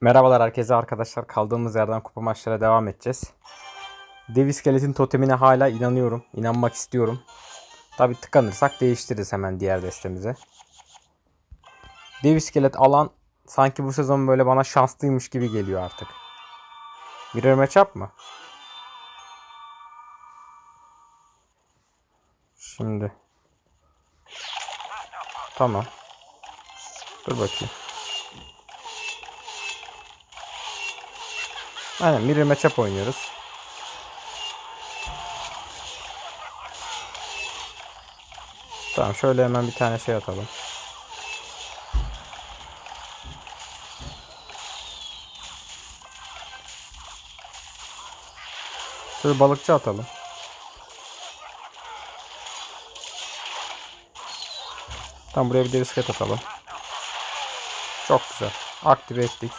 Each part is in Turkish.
Merhabalar herkese arkadaşlar. Kaldığımız yerden kupa maçlara devam edeceğiz. Dev iskeletin totemine hala inanıyorum. İnanmak istiyorum. Tabi tıkanırsak değiştiririz hemen diğer destemize. Dev iskelet alan sanki bu sezon böyle bana şanslıymış gibi geliyor artık. Mirror matchup mı? Şimdi. Tamam. Dur bakayım. Aynen mirror matchup oynuyoruz. Tamam şöyle hemen bir tane şey atalım. Şöyle balıkçı atalım. Tam buraya bir de iskelet atalım. Çok güzel. Aktive ettik.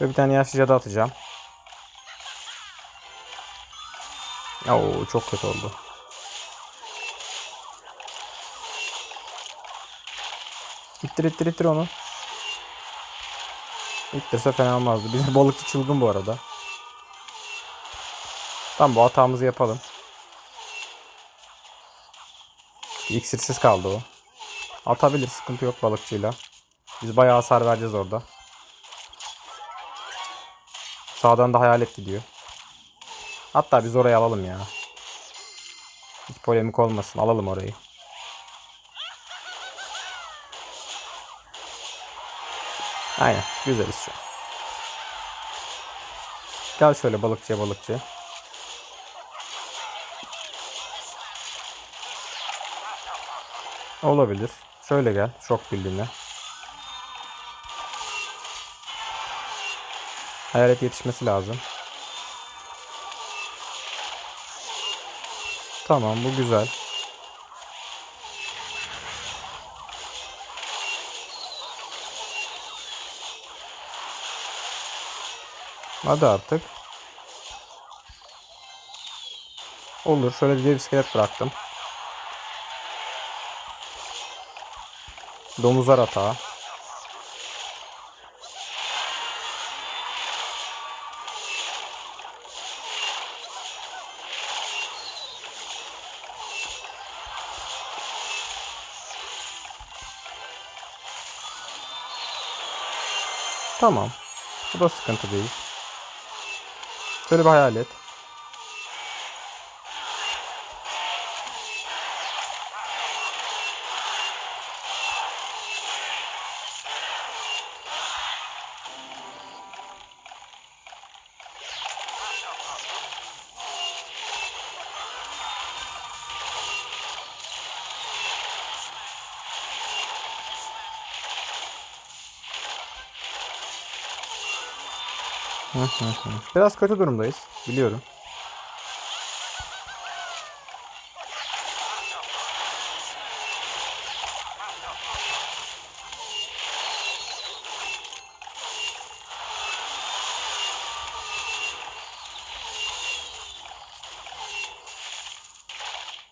Ve bir tane yaşlı cadı atacağım. Oo çok kötü oldu. İttir ittir ittir onu. İttirse fena olmazdı. Bizim balıkçı çılgın bu arada. Tamam bu hatamızı yapalım. İksirsiz kaldı o. Atabilir sıkıntı yok balıkçıyla. Biz bayağı hasar vereceğiz orada. Sağdan da hayalet gidiyor. Hatta biz orayı alalım ya. Hiç polemik olmasın. Alalım orayı. Aynen. Güzeliz şu an. Gel şöyle balıkçıya balıkçı. Olabilir. Şöyle gel. Şok bildiğine. Hayalet yetişmesi lazım. Tamam bu güzel. Hadi artık. Olur. Şöyle bir dev iskelet bıraktım. Domuzlar atağı. Tamam. Bu da sıkıntı değil. Şöyle bir hayal et. Biraz kötü durumdayız. Biliyorum.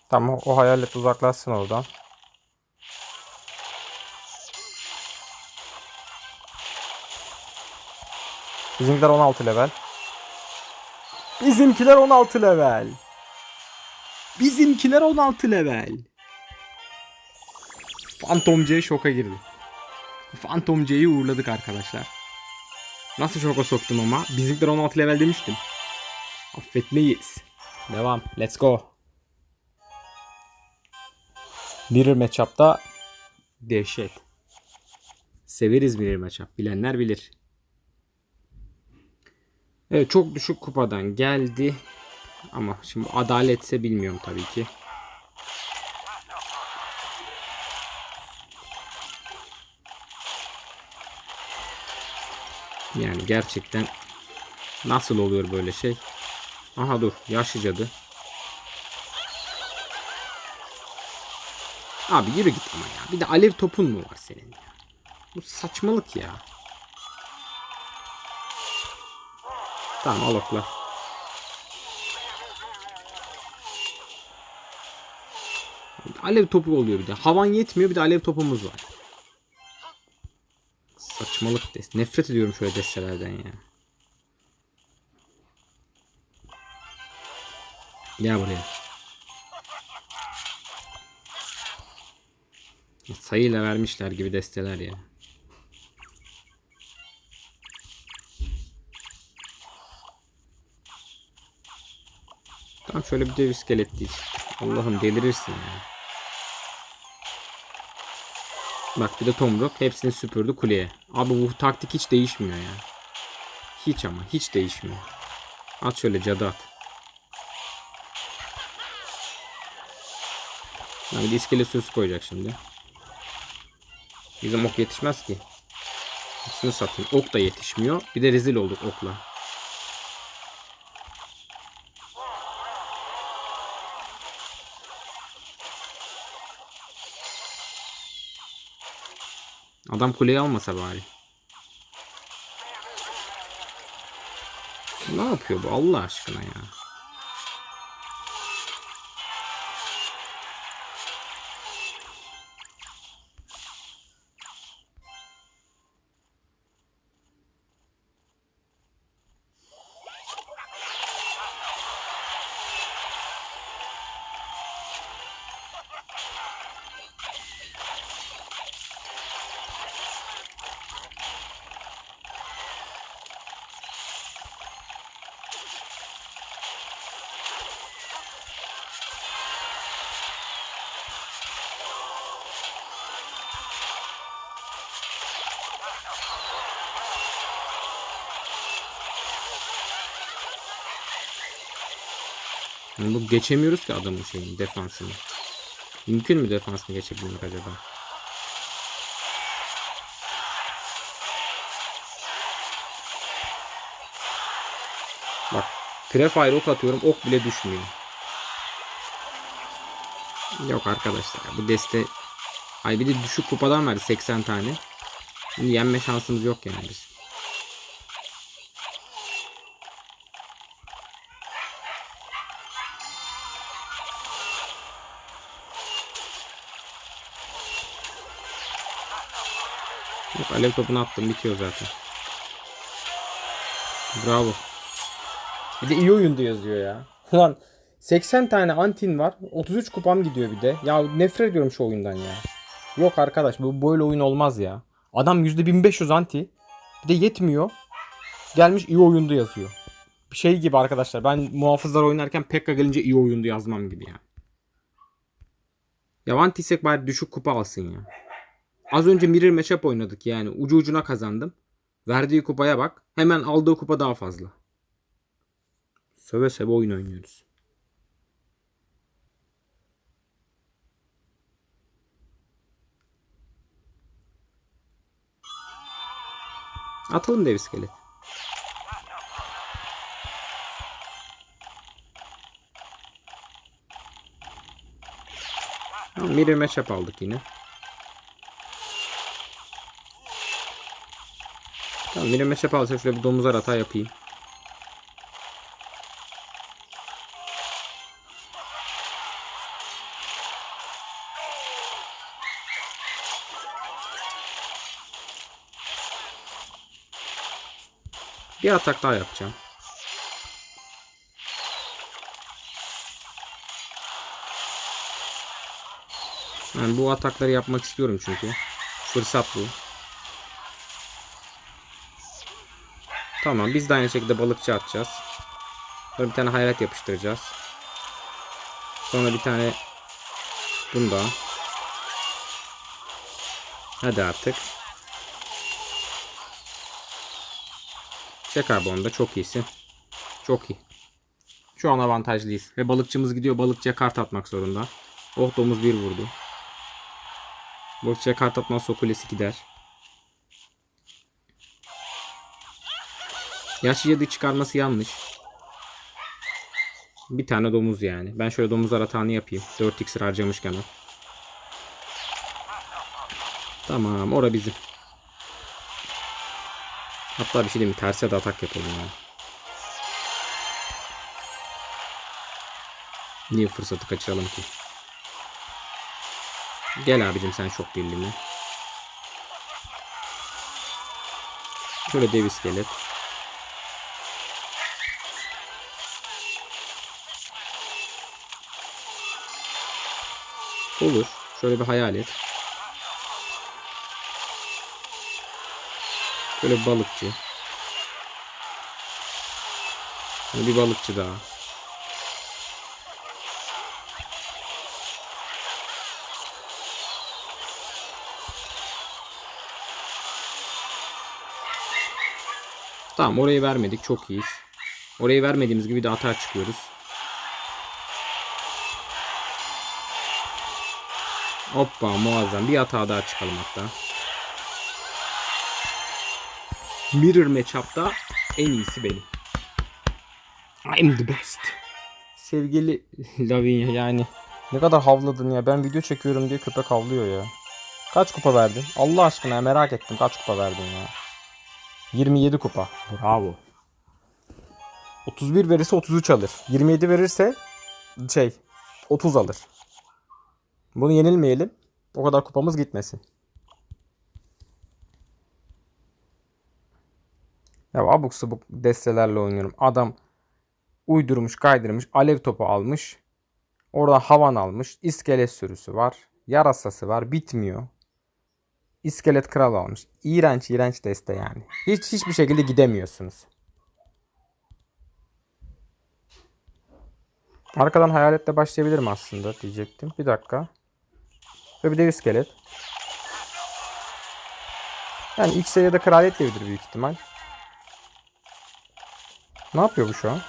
Tamam o hayalet uzaklaşsın oradan. Bizimkiler 16 level. Bizimkiler 16 level. Bizimkiler 16 level. Phantom C şoka girdi. Phantom C'yi uğurladık arkadaşlar. Nasıl şoka soktum ama? Bizimkiler 16 level demiştim. Affetmeyiz. Devam. Let's go. Mirror matchup'ta dehşet. Severiz mirror matchup. Bilenler bilir. Evet çok düşük kupadan geldi. Ama şimdi adaletse bilmiyorum tabii ki. Yani gerçekten nasıl oluyor böyle şey? Aha dur yaşlı cadı. Abi yürü git ama ya. Bir de alev topun mu var senin ya? Bu saçmalık ya. Tamam alokla. Alev topu oluyor bir de. Havan yetmiyor bir de alev topumuz var. Saçmalık des. Nefret ediyorum şöyle destelerden ya. Gel buraya. Sayıyla vermişler gibi desteler ya. Tamam şöyle bir dev iskelet değil. Allah'ım delirirsin ya. Bak bir de tomruk hepsini süpürdü kuleye. Abi bu taktik hiç değişmiyor ya. Hiç ama hiç değişmiyor. At şöyle cadı at. Ha, bir de iskelet sürüsü koyacak şimdi. Bizim ok yetişmez ki. Hepsini satayım. Ok da yetişmiyor. Bir de rezil olduk okla. Adam kuleyi almasa bari. Ne yapıyor bu Allah aşkına ya? Yani bu geçemiyoruz ki adamın şeyini, defansını. Mümkün mü defansını geçebilmek acaba? Bak, Prefire ok atıyorum, ok bile düşmüyor. Yok arkadaşlar, bu deste Ay bir de düşük kupadan verdi 80 tane. Şimdi yenme şansımız yok yani biz. Yok alev topunu attım bitiyor zaten. Bravo. Bir de iyi oyundu yazıyor ya. Ulan 80 tane antin var. 33 kupam gidiyor bir de. Ya nefret ediyorum şu oyundan ya. Yok arkadaş bu böyle oyun olmaz ya. Adam %1500 anti. Bir de yetmiyor. Gelmiş iyi oyundu yazıyor. Bir şey gibi arkadaşlar. Ben muhafızlar oynarken Pekka gelince iyi oyundu yazmam gibi ya. Ya anti isek bari düşük kupa alsın ya. Az önce mirror matchup oynadık yani. Ucu ucuna kazandım. Verdiği kupaya bak. Hemen aldığı kupa daha fazla. Söve söve oyun oynuyoruz. Atalım dev iskelet. Mirror matchup aldık yine. Tamam mirror matchup alacak. Şöyle bir domuzlar hata yapayım. Bir atak daha yapacağım. Yani bu atakları yapmak istiyorum çünkü. Fırsat bu. Tamam biz de aynı şekilde balıkçı atacağız. Sonra bir tane hayrat yapıştıracağız. Sonra bir tane bunda. Hadi artık. Çek abi onu da çok iyisin. Çok iyi. Şu an avantajlıyız. Ve balıkçımız gidiyor balıkçıya kart atmak zorunda. Oh domuz bir vurdu. Balıkçıya kart atmazsa o kulesi gider. Gerçi yadı çıkarması yanlış. Bir tane domuz yani. Ben şöyle domuz aratağını yapayım. 4 iksir harcamışken o. Tamam ora bizim. Hatta bir şey diyeyim? Terse de atak yapalım ya. Niye fırsatı kaçıralım ki? Gel abicim sen şok birliğine. Şöyle dev iskelet. Olur. Şöyle bir hayal et. Şöyle bir balıkçı. Bir balıkçı daha. Tamam orayı vermedik. Çok iyiyiz. Orayı vermediğimiz gibi de hata çıkıyoruz. Hoppa muazzam. Bir hata daha çıkalım hatta. Mirror matchup'ta en iyisi benim. I'm the best. Sevgili Lavinia yani ne kadar havladın ya. Ben video çekiyorum diye köpek havlıyor ya. Kaç kupa verdin? Allah aşkına merak ettim kaç kupa verdin ya. 27 kupa. Bravo. 31 verirse 33 alır. 27 verirse şey 30 alır. Bunu yenilmeyelim. O kadar kupamız gitmesin. Ya abuk sabuk destelerle oynuyorum. Adam uydurmuş, kaydırmış, alev topu almış. Orada havan almış. İskelet sürüsü var. Yarasası var. Bitmiyor. İskelet kral almış. İğrenç iğrenç deste yani. Hiç hiçbir şekilde gidemiyorsunuz. Arkadan hayaletle başlayabilirim aslında diyecektim. Bir dakika. Ve bir dev iskelet. Yani ya da kraliyet devidir büyük ihtimal. Ne yapıyor bu şu an?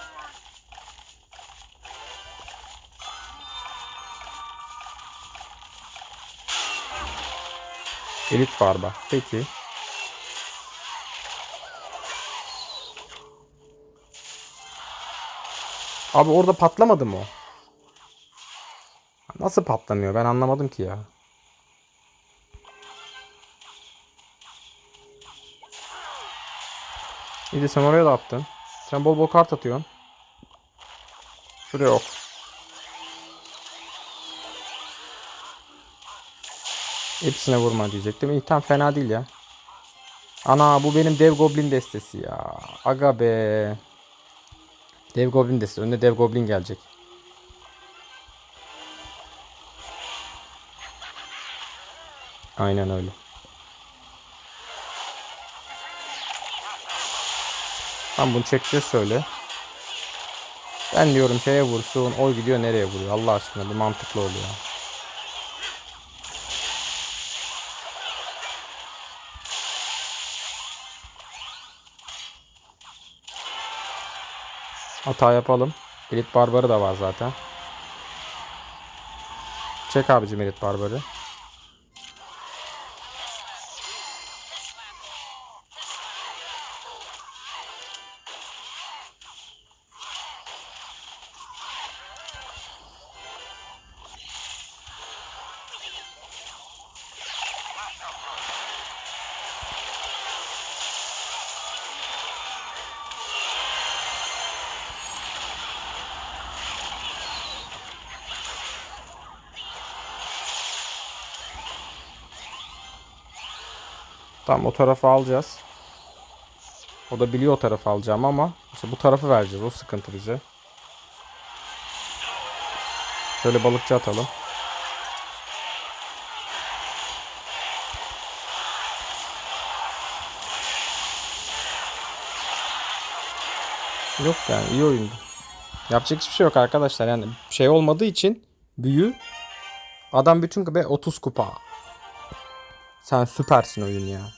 Elit barba. Peki. Abi orada patlamadı mı o? Nasıl patlamıyor? Ben anlamadım ki ya. İyi sen oraya da attın. Sen bol bol kart atıyorsun. Şuraya ok. Hepsine vurma diyecektim. İyi tam fena değil ya. Ana bu benim dev goblin destesi ya. Aga be. Dev goblin destesi. Önde dev goblin gelecek. Aynen öyle. Tam bunu çekeceğiz şöyle. Ben diyorum şeye vursun. O gidiyor nereye vuruyor? Allah aşkına bir mantıklı oluyor. Hata yapalım. Elit Barbarı da var zaten. Çek abicim Elit Barbarı. Tamam o tarafı alacağız. O da biliyor o tarafı alacağım ama işte bu tarafı vereceğiz. O sıkıntı bize. Şöyle balıkçı atalım. Yok yani iyi oyundu. Yapacak hiçbir şey yok arkadaşlar. Yani şey olmadığı için büyü adam bütün be 30 kupa. Sen süpersin oyun ya.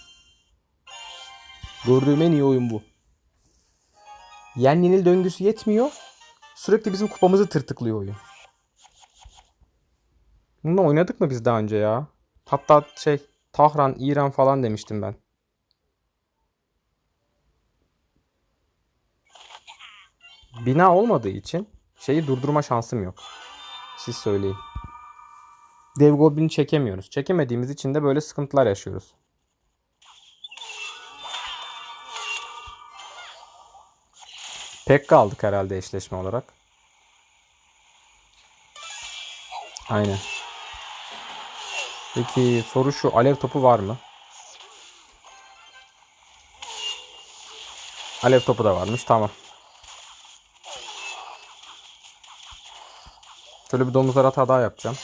Gördüğüm en iyi oyun bu. Yen yenil döngüsü yetmiyor. Sürekli bizim kupamızı tırtıklıyor oyun. Bunu oynadık mı biz daha önce ya? Hatta şey Tahran, İran falan demiştim ben. Bina olmadığı için şeyi durdurma şansım yok. Siz söyleyin. Dev Goblin'i çekemiyoruz. Çekemediğimiz için de böyle sıkıntılar yaşıyoruz. Pekka aldık herhalde eşleşme olarak. Aynen. Peki soru şu alev topu var mı? Alev topu da varmış tamam. Şöyle bir domuzlar hata daha yapacağım.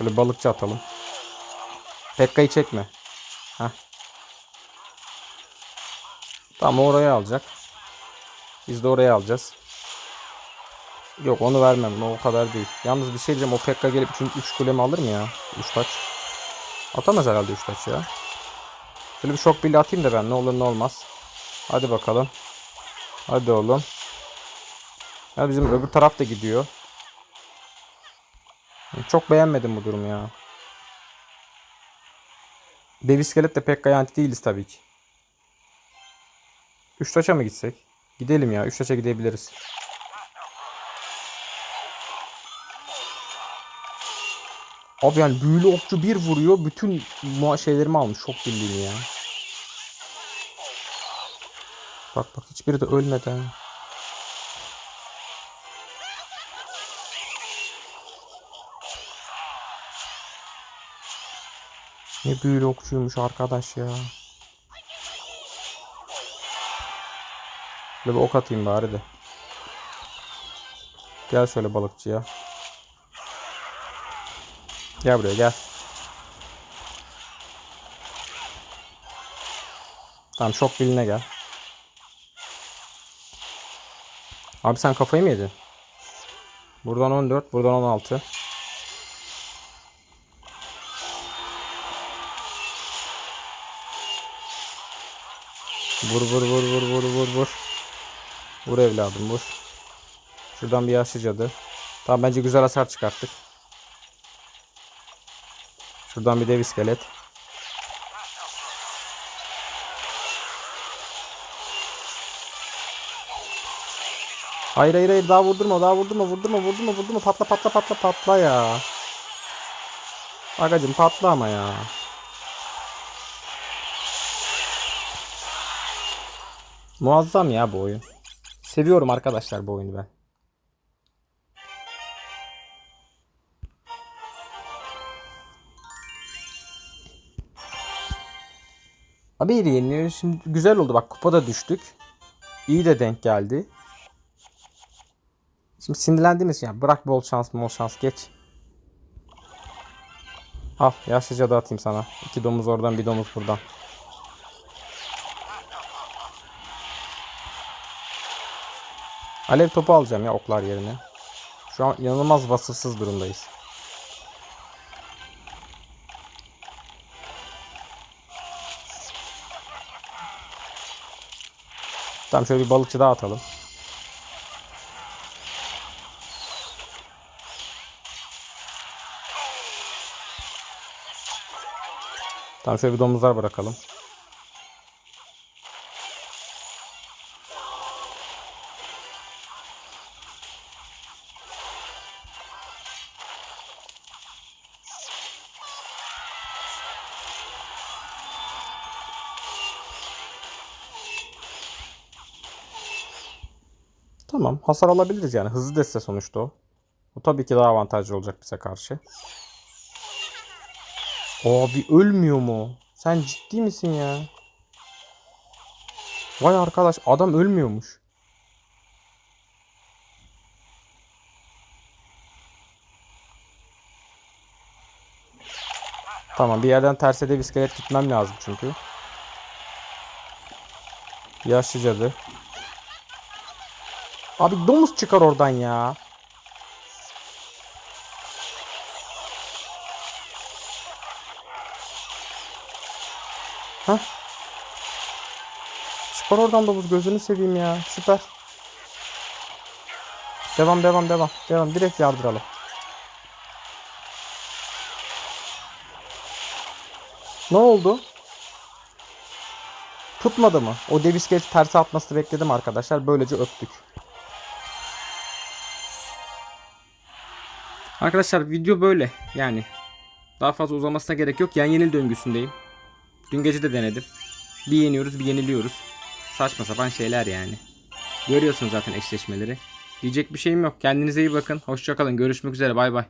Böyle balıkçı atalım. Pekka'yı çekme. Heh. Tamam o oraya alacak. Biz de oraya alacağız. Yok onu vermem. O kadar değil. Yalnız bir şey diyeceğim. O Pekka gelip 3 kulemi alır mı ya? 3 taç. Atamaz herhalde 3 taç ya. Şöyle bir şok billi atayım da ben. Ne olur ne olmaz. Hadi bakalım. Hadi oğlum. Ya bizim öbür taraf da gidiyor. Çok beğenmedim bu durum ya. Dev iskelet de pek garanti değiliz tabii ki. 3 taça mı gitsek? Gidelim ya. 3 taça gidebiliriz. Abi yani büyülü okçu bir vuruyor. Bütün şeylerimi almış. Çok bildiğin ya. Bak bak hiçbiri de ölmedi. Ne büyülü okçuymuş arkadaş ya. Böyle bir ok atayım bari de. Gel şöyle balıkçıya. Gel buraya gel. Tamam şok biline gel. Abi sen kafayı mı yedin? Buradan 14, buradan 16. Vur vur vur vur vur vur vur. Vur evladım vur. Şuradan bir yaşlı cadı. Tamam bence güzel hasar çıkarttık. Şuradan bir dev iskelet. Hayır hayır hayır daha vurdurma daha vurdurma vurdurma vurdurma vurdurma patla patla patla patla ya. Agacım patla ama ya. Muazzam ya bu oyun. Seviyorum arkadaşlar bu oyunu ben. Abi iyi yeniliyor. Şimdi güzel oldu bak kupada düştük. İyi de denk geldi. Şimdi sinirlendiğimiz ya bırak bol şans bol şans geç. Al yaşlıca da atayım sana. İki domuz oradan bir domuz buradan. Alev topu alacağım ya oklar yerine. Şu an inanılmaz vasıfsız durumdayız. Tamam şöyle bir balıkçı daha atalım. Tamam şöyle bir domuzlar bırakalım. Hasar alabiliriz yani. Hızlı deste sonuçta o. O tabii ki daha avantajlı olacak bize karşı. Abi ölmüyor mu? Sen ciddi misin ya? Vay arkadaş adam ölmüyormuş. Tamam bir yerden terse de bir iskelet gitmem lazım çünkü. Yaşlı cadı. Abi domuz çıkar oradan ya. Hah. Çıkar oradan domuz gözünü seveyim ya. Süper. Devam devam devam. Devam direkt yardıralım. Ne oldu? Tutmadı mı? O dev iskeleti terse atmasını bekledim arkadaşlar. Böylece öptük. Arkadaşlar video böyle yani. Daha fazla uzamasına gerek yok. Yan yenil döngüsündeyim. Dün gece de denedim. Bir yeniyoruz bir yeniliyoruz. Saçma sapan şeyler yani. Görüyorsunuz zaten eşleşmeleri. Diyecek bir şeyim yok. Kendinize iyi bakın. Hoşçakalın. Görüşmek üzere. Bay bay.